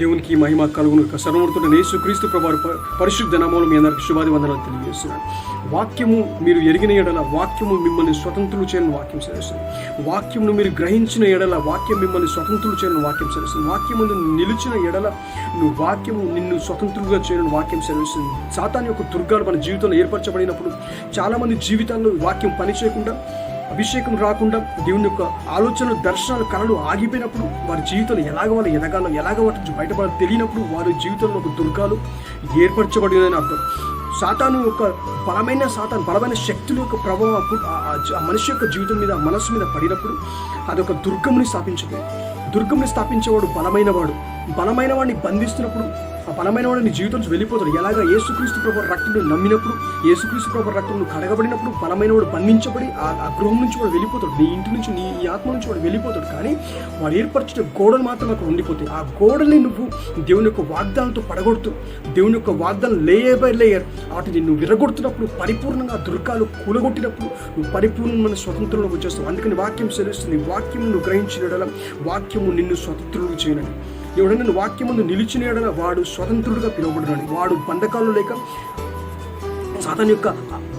దేవునికి మహిమ కలుగును. సర్వమూర్తుడు యేసుక్రీస్తు క్రీస్తు పరిశుద్ధ నామంలో మీ అందరికి శుభాది వందనాలు తెలియజేస్తున్నాను. వాక్యము మీరు ఎరిగిన ఎడల వాక్యము మిమ్మల్ని స్వతంత్రులు చేయని వాక్యం సెలవుస్తుంది. వాక్యమును మీరు గ్రహించిన ఎడల వాక్యం మిమ్మల్ని స్వతంత్రులు చేయని వాక్యం సెలవుస్తుంది. వాక్యము నిలిచిన ఎడల నువ్వు వాక్యము నిన్ను స్వతంత్రులుగా చేయని వాక్యం సెలవుస్తుంది. సాతాన్ యొక్క దుర్గాలు మన జీవితంలో ఏర్పరచబడినప్పుడు చాలామంది జీవితాల్లో వాక్యం పని చేయకుండా అభిషేకం రాకుండా దేవుని యొక్క ఆలోచనలు దర్శనాలు కళలు ఆగిపోయినప్పుడు వారి జీవితంలో ఎలాగ వాళ్ళు ఎదగాలో ఎలాగ వాటి నుంచి బయటపడాలో తెలియనప్పుడు వారి జీవితంలో ఒక దుర్గాలు ఏర్పరచబడినని అర్థం. సాతాను యొక్క బలమైన సాతాను బలమైన శక్తుల యొక్క ప్రభావం అప్పుడు ఆ- మనిషి యొక్క జీవితం మీద మనస్సు మీద పడినప్పుడు అదొక దుర్గముని స్థాపించదు. దుర్గంని స్థాపించేవాడు బలమైన వాడు. బలమైన వాడిని బంధిస్తున్నప్పుడు ఆ బలమైన వాడు నీ జీవితం నుంచి వెళ్ళిపోతాడు. ఎలాగ యేసుక్రీస్తు ప్రభు రక్తుడు నమ్మినప్పుడు యేసుక్రీస్తు ప్రభు రక్తం కడగబడినప్పుడు బలమైన వాడు బంధించబడి ఆ ఆ గృహం నుంచి వాడు వెళ్ళిపోతాడు. నీ ఇంటి నుంచి నీ ఆత్మ నుంచి వాడు వెళ్ళిపోతాడు. కానీ వాడు ఏర్పరిచిన గోడలు మాత్రం అక్కడ ఉండిపోతాయి. ఆ గోడల్ని నువ్వు దేవుని యొక్క వాగ్దానంతో పడగొడుతూ దేవుని యొక్క వాగ్దానం లేయర్ బై లేయర్ వాటిని నువ్వు విరగొడుతున్నప్పుడు పరిపూర్ణంగా దుర్గాలు కూలగొట్టినప్పుడు నువ్వు పరిపూర్ణమైన స్వతంత్రంలోకి వచ్చేస్తావు. అందుకని వాక్యం సెలవుస్తుంది. వాక్యం నువ్వు గ్రహించిన వాక్యము నిన్ను స్వతంత్రులు చేయనని. ఎవడన్నా నువ్వు వాక్యం ముందు నిలిచిన వాడు స్వతంత్రుడుగా పిలువబడనని వాడు బంధకాలు లేక సాతాన్ యొక్క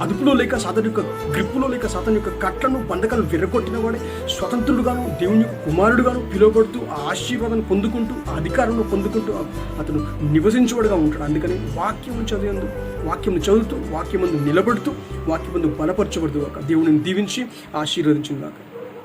అదుపులో లేక సాతాన్ యొక్క గ్రిప్పులో లేక సాతాన్ యొక్క కట్లను బంధకాలు విరగొట్టిన వాడే స్వతంత్రుడుగాను దేవుని యొక్క కుమారుడుగాను పిలువబడుతూ ఆ ఆశీర్వాదాన్ని పొందుకుంటూ ఆ అధికారంలో పొందుకుంటూ అతను నివసించేవాడుగా ఉంటాడు. అందుకని వాక్యం చదివేందు వాక్యం చదువుతూ వాక్యం నిలబడుతూ వాక్యం బలపరచబడుతూ కాక దేవుని దీవించి ఆశీర్వదించుగాక